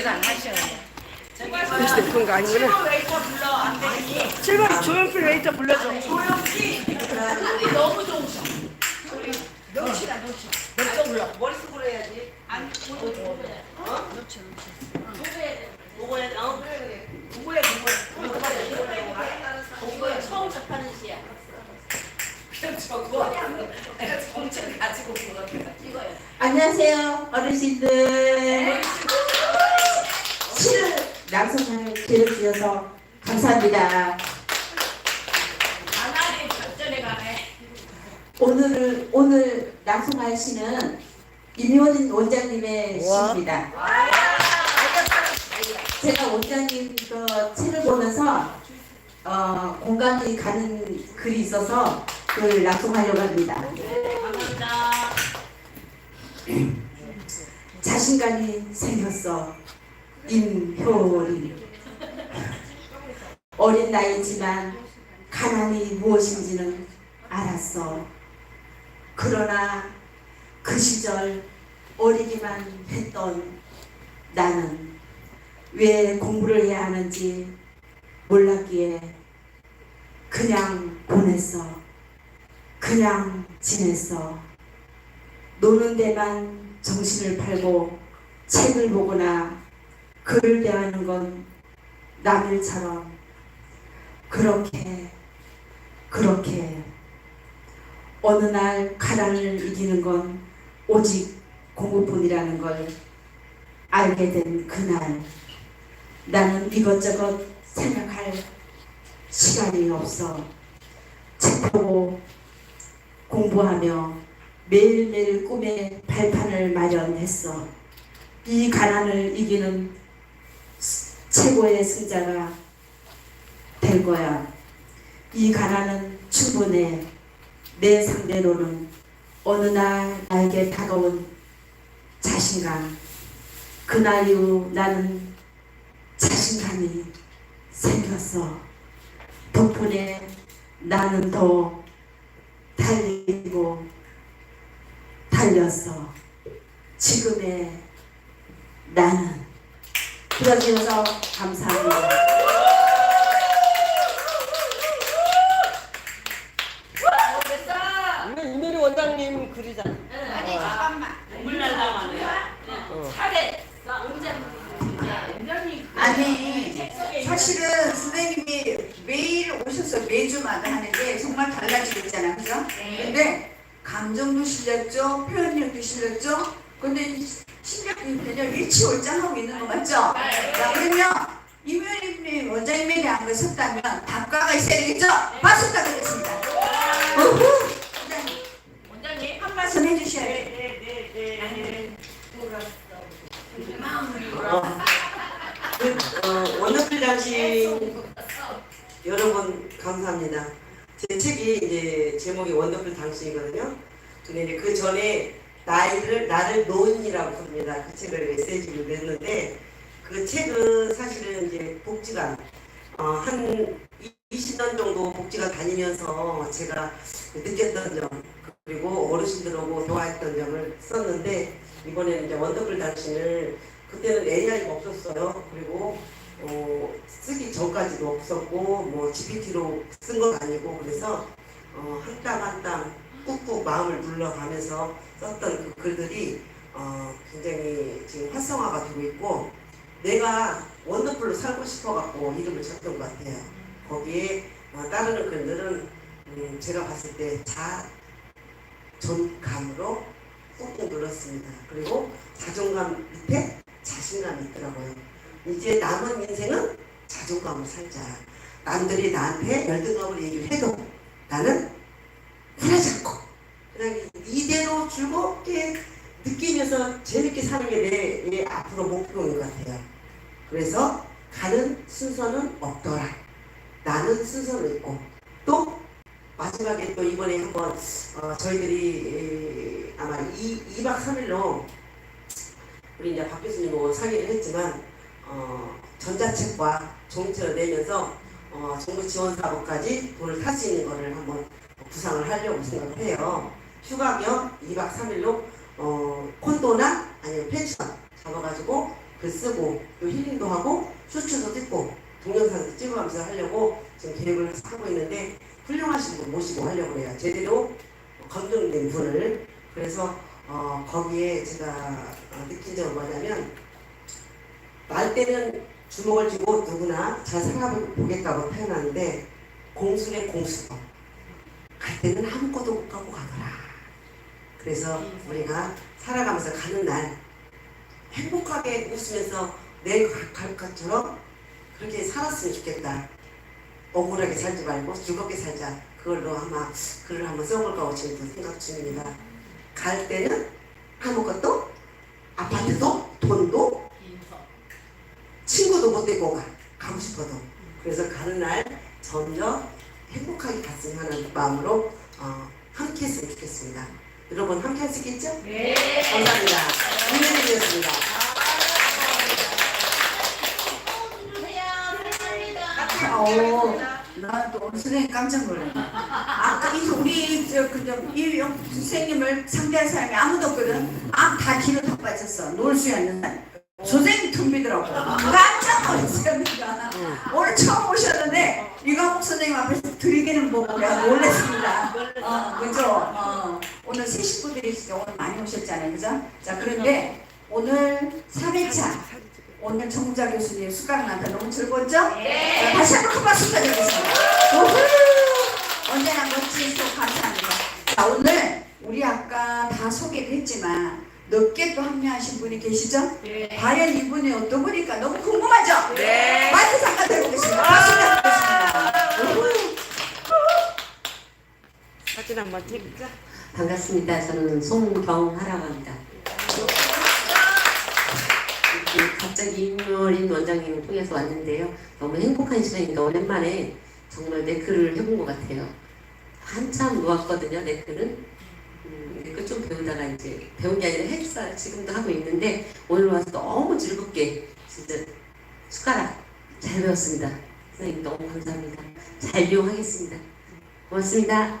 열정이 대단하셔요. 글쎄 그런 거 아니구나. 웨이터 불러 안 되지. 7번 조용필 웨이터 불러줘. 너무 좋으셔. 놓치다 놓치. 몇점 불러. 머리 쓰고 해야지. 오늘 누구야? 어? 놓치 놓치. 누구야? 누구야? 어 그래 그래. 누구야 누구야? 누구야? 처음 접하는 시야. 저거 정체 가지고 찍어요. 안녕하세요, 어르신들. 낭송을 들려주셔서 감사합니다. 하나님 발전해 가네. 오늘 오늘 낭송할 시는 임효진 원장님의 와. 시입니다. 제가 원장님 그 책을 보면서 어, 공감이 가는 글이 있어서 그걸 낭송하려고 합니다. 감사합니다. 자신감이 생겼어. 임효린. 어린 나이지만 가난이 무엇인지는 알았어. 그러나 그 시절 어리기만 했던 나는 왜 공부를 해야 하는지 몰랐기에 그냥 보냈어. 그냥 지냈어. 노는 데만 정신을 팔고 책을 보거나 글을 대하는 건 남일처럼 그렇게 그렇게 어느 날 가난을 이기는 건 오직 공부뿐이라는 걸 알게 된 그날 나는 이것저것 생각할 시간이 없어 책 보고 공부하며 매일매일 꿈에 발판을 마련했어. 이 가난을 이기는 스- 최고의 승자가 될 거야. 이 가난은 충분해. 내 상대로는 어느 날 나에게 다가온 자신감. 그날 이후 나는 자신감이 생겼어. 덕분에 나는 더 달리고 달렸어. 지금의 나는 들어주셔서 감사합니다. 이메리 원장님 글이잖아. 아니 잠깐만. 눈물 날라가네. 차례. 나? 아니 사실은 선생님이 매일 오셔서 매주마다 하는데 정말 달라지고 있잖아 그죠? 근데 감정도 실렸죠 표현력도 실렸죠 근데 실력이 그냥 일치월장하고 있는 거 맞죠? 자 그러면 이면님 원장님이 안 거셨다면 답가가 있어야 되겠죠? 박수 부탁드리겠습니다 원장님 원장님. 한 말씀 해주셔야 돼요 그, 어, 원더풀 당신 여러분 감사합니다. 제 책이 이제 제목이 원더풀 당신이거든요. 근데 이제 그 전에 나이를 나를 노인이라고 부릅니다. 그 책을 메시지로 냈는데 그 책은 사실은 이제 복지관 어, 한 20년 정도 복지관 다니면서 제가 느꼈던 점 그리고 어르신들하고 대화했던 점을 썼는데 이번에는 이제 원더풀 당신을 그때는 AI가 없었어요. 그리고 어, 쓰기 전까지도 없었고 뭐 GPT로 쓴 건 아니고 그래서 어, 한땀 한땀 꾹꾹 마음을 눌러가면서 썼던 그 글들이 어, 굉장히 지금 활성화가 되고 있고 내가 원더풀로 살고 싶어갖고 이름을 쳤던 것 같아요. 거기에 어, 따르는 글들은 음, 제가 봤을 때 자존감으로 꾹꾹 눌렀습니다. 그리고 자존감 밑에 자신감이 있더라고요. 이제 남은 인생은 자존감을 살자. 남들이 나한테 열등감을 얘기를 해도 나는 않고 이대로 즐겁게 느끼면서 재밌게 사는 게 내 앞으로 목표인 것 같아요. 그래서 가는 순서는 없더라. 나는 순서는 있고 또 마지막에 또 이번에 한번 어, 저희들이 에, 아마 2, 2박 3일로 우리 이제 박 교수님하고 상의를 했지만 어, 전자책과 종이책을 내면서 어, 정부 지원 사업까지 돈을 탈 수 있는 거를 한번 구상을 하려고 생각을 해요. 휴가 겸 2박 3일로 어, 콘도나 아니면 펜션 잡아가지고 글 쓰고 또 힐링도 하고 쇼츠도 찍고 동영상도 찍어가면서 하려고 지금 계획을 하고 있는데 훌륭하신 분 모시고 하려고 해요. 제대로 검증된 분을 그래서 어, 거기에 제가 어, 느낀 점은 뭐냐면 말 때는 주먹을 쥐고 누구나 잘 살아보겠다고 표현하는데 공수의 공수도 갈 때는 아무것도 못 갖고 가더라. 그래서 우리가 살아가면서 가는 날 행복하게 웃으면서 내일 갈 것처럼 그렇게 살았으면 좋겠다. 억울하게 살지 말고 즐겁게 살자. 그걸로 아마 글을 한번 써볼까 지금 생각 중입니다. 갈 때는 아무것도 아파트도 돈도 친구도 못 데리고 가. 가고 싶어도. 그래서 가는 날 점점 행복하게 갔으면 하는 마음으로 어, 함께 했으면 좋겠습니다. 여러분 함께 할 수 있겠죠? 네. 감사합니다. 김혜진이었습니다. 어, 나또 선생님 깜짝 놀랐네. 아까 이 우리 저 그저 이 선생님을 상대할 사람이 아무도 없거든. 아다 뒤로 다 빠졌어. 놀 수 있는 날. 선생님 tum비더라고. 깜짝. 내가. 오늘 처음 오셨는데 이광욱 선생님 앞에서 드리기는 뭐 내가 놀랐습니다. 어, 그죠? 어, 오늘 새 식구들이 오늘 많이 오셨잖아요. 그죠? 자, 그런데 오늘 3회차 오늘 정자 교수님 수강 나한테 너무 즐거웠죠? 네. 다시 한번 큰 박수 부탁드리겠습니다. 언제나 멋진 수업 감사합니다. 자, 오늘 우리 아까 다 소개를 했지만 늦게 또 합류하신 분이 계시죠? 네. 과연 이분이 어떤 분일까 너무 궁금하죠? 네. 마이크 잠깐 드리겠습니다. 박수 부탁드리겠습니다. 우후! 사진 한번 찍자. 반갑습니다. 저는 송경하라고 합니다. 갑자기 임효린 원장님을 통해서 왔는데요. 너무 행복한 시간이니까 오랜만에 정말 네크를 해본 것 같아요. 한참 놓았거든요, 네크는. 음, 네크 좀 배우다가 이제 배운 게 아니라 헬스 지금도 하고 있는데 오늘 와서 너무 즐겁게 진짜 숟가락 잘 배웠습니다. 선생님 너무 감사합니다. 잘 이용하겠습니다. 고맙습니다.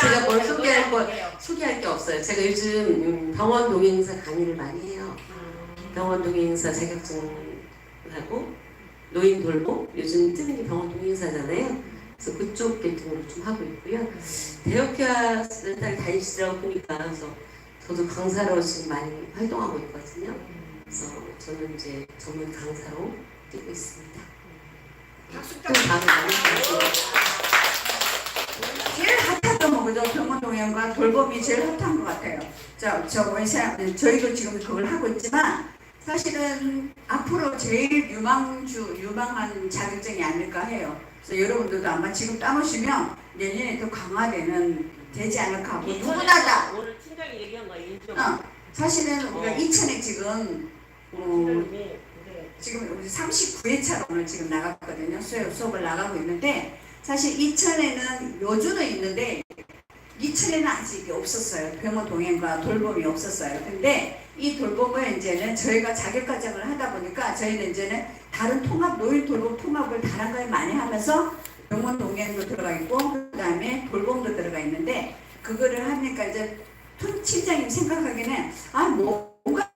제가 뭘 소개할 거 소개할 게 없어요. 제가 요즘 음, 병원 동행사 강의를 많이 해요. 병원 동행사 자격증하고 노인 돌보 요즘 뜨는 게 병원 동행사잖아요. 그래서 그쪽 계통으로 좀 하고 있고요. 대학교와 센터를 다니시라고 보니까 그래서 저도 강사로 지금 많이 활동하고 있거든요. 그래서 저는 이제 전문 강사로 뛰고 있습니다. 또 다음에 만나요. 제일 핫했던 거 그죠? 병원 동행과 돌봄이 제일 핫한 것 같아요. 자, 저 저희도 지금 그걸 하고 있지만 사실은 앞으로 제일 유망주 유망한 자격증이 아닐까 해요. 그래서 여러분들도 아마 지금 따놓으시면 내년에 더 강화되는 되지 않을까 하고 누구나 다 오늘 팀장이 얘기한 거 인정. 어, 사실은 우리가 어. 이천에 지금 어, 네. 지금 우리 39회차로 오늘 지금 나갔거든요. 수업, 수업을 나가고 있는데 사실 이천에는 요주는 있는데 이천에는 아직 없었어요. 병원 동행과 돌봄이 없었어요. 근데 이 돌봄을 이제는 저희가 자격과정을 하다 보니까 저희는 이제는 다른 통합 노인 돌봄 통합을 다른 걸 많이 하면서 병원 동행도 들어가 있고 그다음에 돌봄도 들어가 있는데 그거를 하니까 이제 팀- 팀장님 생각하기에는 아 뭔가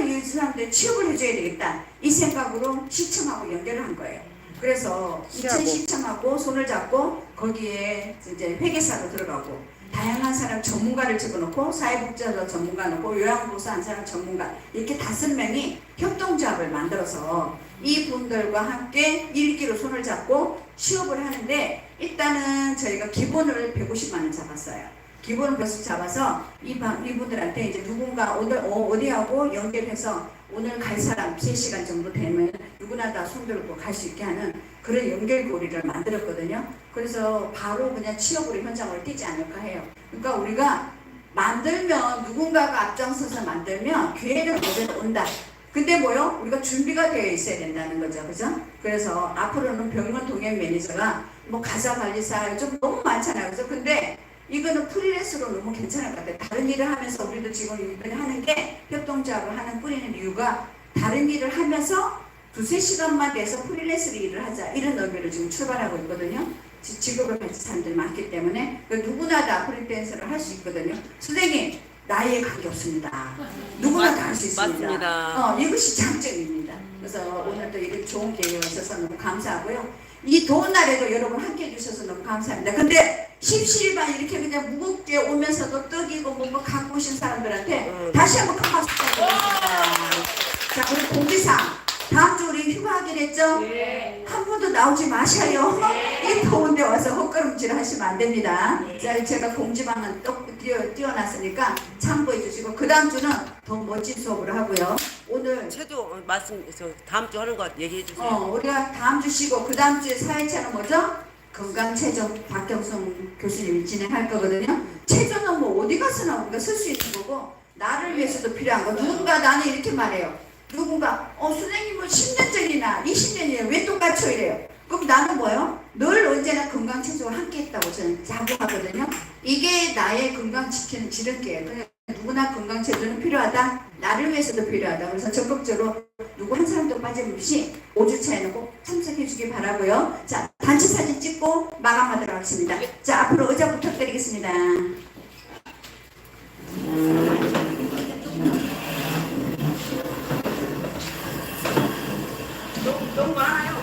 이 사람들 취업을 해줘야 되겠다 이 생각으로 시청하고 연결을 한 거예요. 그래서 이천 시청하고 손을 잡고 거기에 이제 회계사로 들어가고 다양한 사람 전문가를 집어넣고 사회복지사 전문가 넣고 요양보호사 한 사람 전문가 이렇게 다섯 명이 협동조합을 만들어서 이분들과 함께 일기로 손을 잡고 취업을 하는데 일단은 저희가 기본을 150만 원 잡았어요. 기본을 벌써 잡아서 이 방- 이분들한테 이제 누군가 오늘 어, 어디하고 연결해서 오늘 갈 사람 3시간 정도 되면 누구나 다 손들고 갈 수 있게 하는 그런 연결고리를 만들었거든요. 그래서 바로 그냥 취업으로 현장을 뛰지 않을까 해요. 그러니까 우리가 만들면 누군가가 앞장서서 만들면 기회는 언제나 온다. 근데 뭐요? 우리가 준비가 되어 있어야 된다는 거죠. 그죠? 그래서 앞으로는 병원 동행 매니저가 뭐 가사 관리사 좀 너무 많잖아요. 그죠? 근데 이거는 프리랜서로 너무 괜찮을 것 같아요. 다른 일을 하면서 우리도 지금 일을 하는 게 협동조합을 하는 뿌리는 이유가 다른 일을 하면서 두세 시간만 돼서 프리랜서로 일을 하자 이런 의미로 지금 출발하고 있거든요. 지- 직업을 가진 사람들이 많기 때문에 그 누구나 다 프리랜서를 할 수 있거든요. 선생님 나이에 관계없습니다. 누구나 다 할 수 있습니다. 맞습니다. 어, 이것이 장점입니다. 그래서 오늘도 이렇게 좋은 기회가 있어서 너무 감사하고요. 이 더운 날에도 여러분 함께 해주셔서 너무 감사합니다. 근데 십시일반 이렇게 그냥 무겁게 오면서도 떡이고 뭐, 뭐 갖고 오신 사람들한테 음. 다시 한번 큰 박수 부탁드립니다. 자, 우리 공지상 다음 주 우리 휴가하기로 했죠? 한 분도 나오지 마셔요. 이 더운데 와서 헛걸음질 하시면 안 됩니다. 자, 제가 공지방은 또 띄워, 띄워놨으니까 참고해 주시고 그 다음 주는 더 멋진 수업을 하고요. 오늘 어, 말씀 저 다음 주 하는 거 얘기해 주세요. 어, 우리가 다음 주 쉬고 그 다음 주에 사회차는 뭐죠? 건강 체조 박경성 교수님이 진행할 거거든요. 체조는 뭐 어디 가서나 우리가 쓸 수 있는 거고 나를 위해서도 필요한 거. 누군가 나는 이렇게 말해요. 누군가 어 선생님은 10년 전이나 20년이에요. 왜 똑같죠 이래요. 그럼 나는 뭐요? 늘 언제나 건강 체조와 함께 했다고 저는 자부하거든요. 이게 나의 건강 지키는 지름길이에요. 그냥 누구나 건강 체조는 필요하다. 나를 위해서도 필요하다. 그래서 적극적으로 누구 한 사람도 빠짐없이 5주 차에는 꼭 참석해 주길 바라고요. 자, 단체 사진 찍고 마감하도록 하겠습니다. 자, 앞으로 의자 부탁드리겠습니다. 너무 많아요.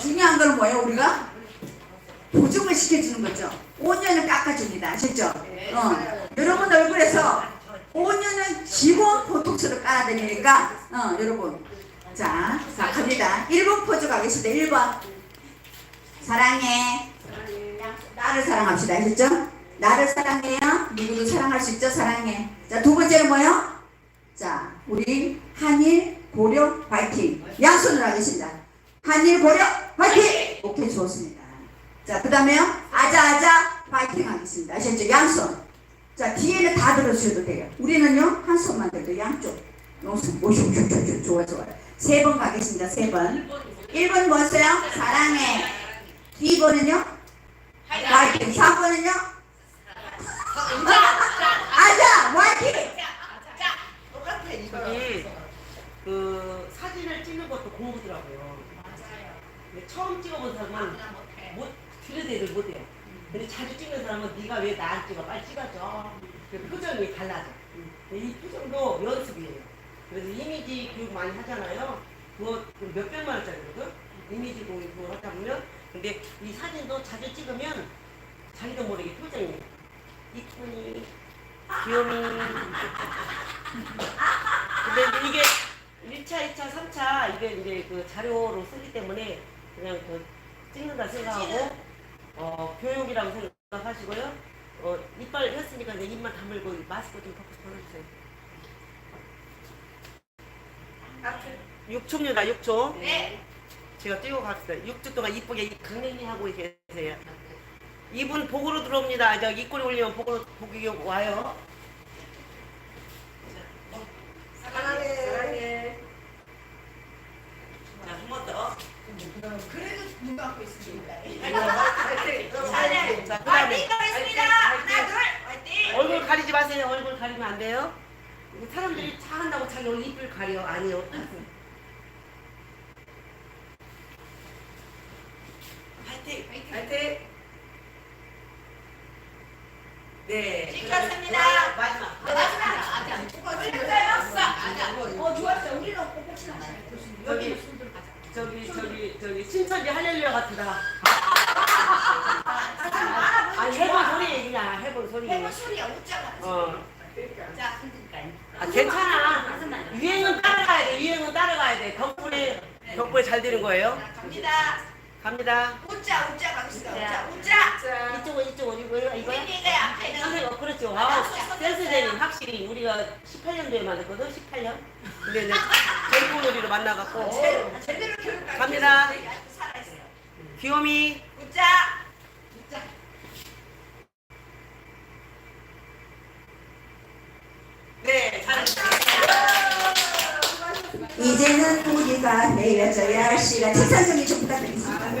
중요한 건 뭐예요, 우리가? 보증을 시켜주는 거죠. 5년을 깎아줍니다. 아셨죠? 어. 여러분 얼굴에서 5년은 기본 보톡스를 깔아드리니까, 어, 여러분. 자, 자, 갑니다. 1번 포즈 가겠습니다. 1번. 사랑해. 나를 사랑합시다. 아셨죠? 나를 사랑해요. 누구도 사랑할 수 있죠? 사랑해. 자, 두 번째는 뭐예요? 자, 우리 한일 고려 화이팅. 양손으로 하겠습니다. 한일 고려 화이팅! 오케이, 좋습니다. 자, 그 다음에요. 아자아자 화이팅 하겠습니다. 아셨죠? 양손. 자, 뒤에는 다 들어주셔도 돼요. 우리는요, 한 손만 들도 양쪽. 오쇼, 오쇼, 좋아, 좋아. 세 번 가겠습니다. 세 번. 1번 뭐였어요? 사랑해. 2번은요? 화이팅. 3번은요? 아자! 화이팅! 저기 그 사진을 찍는 것도 공부더라고요. 근데 처음 찍어본 사람은 못 들여대를 못해요. 근데 자주 찍는 사람은 네가 왜 나 안 찍어? 빨리 찍어줘. 그 표정이 달라져. 이 표정도 연습이에요. 그래서 이미지 교육 많이 하잖아요. 그거 몇 백만 원짜리거든. 이미지 교육 그거 하다 보면 근데 이 사진도 자주 찍으면 자기도 모르게 표정이 이쁘니 귀요미 근데 이게 1차, 2차, 3차 이게 이제 그 자료로 쓰기 때문에 그냥 그 찍는다 생각하고 어 교육이라고 생각하시고요. 어 이빨 했으니까 이제 입만 다물고 마스크 좀 벗고 보내주세요. 6초입니다. 6초. 네. 제가 뛰고 갑시다. 6초 동안 이쁘게 강냉이 하고 계세요. 이분 복으로 들어옵니다. 저 입꼬리 올리면 복으로 복이 와요. 사랑해. 사랑해. 자, 한 번 더. 그래도 눈 감고 있습니다. 자, 그 다음에. 하나, 둘, 얼굴 가리지 마세요. 얼굴 가리면 안 돼요. 사람들이 차 한다고 자기 얼굴 이쁠 가려. 아니요. 파이팅! 파이팅! 네. 찍혔습니다. 마지막. 어, 좋았어요. 우리는 꼭꼭지나 여기 저기 저기 저기 신천지 할렐루야 같다. 아니 해본 소리 그냥 해본 소리. 해본 소리야 웃자가. 어. 자? 아 괜찮아. 유행은 따라가야 돼. 유행은 따라가야 돼. 덕분에 덕분에 잘 되는 거예요. 자, 갑니다. 갑니다. 웃자, 웃자 가겠습니다. 웃자, 웃자. 이쪽은 이쪽은 이거요 이거야. 우리 이거야. 선생님 어, 그렇죠. 아, 센스쟁이 확실히 우리가 18년도에 만났거든. 18년. 근데 이제 전국놀이로 만나갖고 제대로 교육 갑니다. 살아있어요. 귀요미. 웃자. 웃자. 네. 이제는 우리가 헤어져야 할 시간. 책상 정리 좀 부탁드리겠습니다.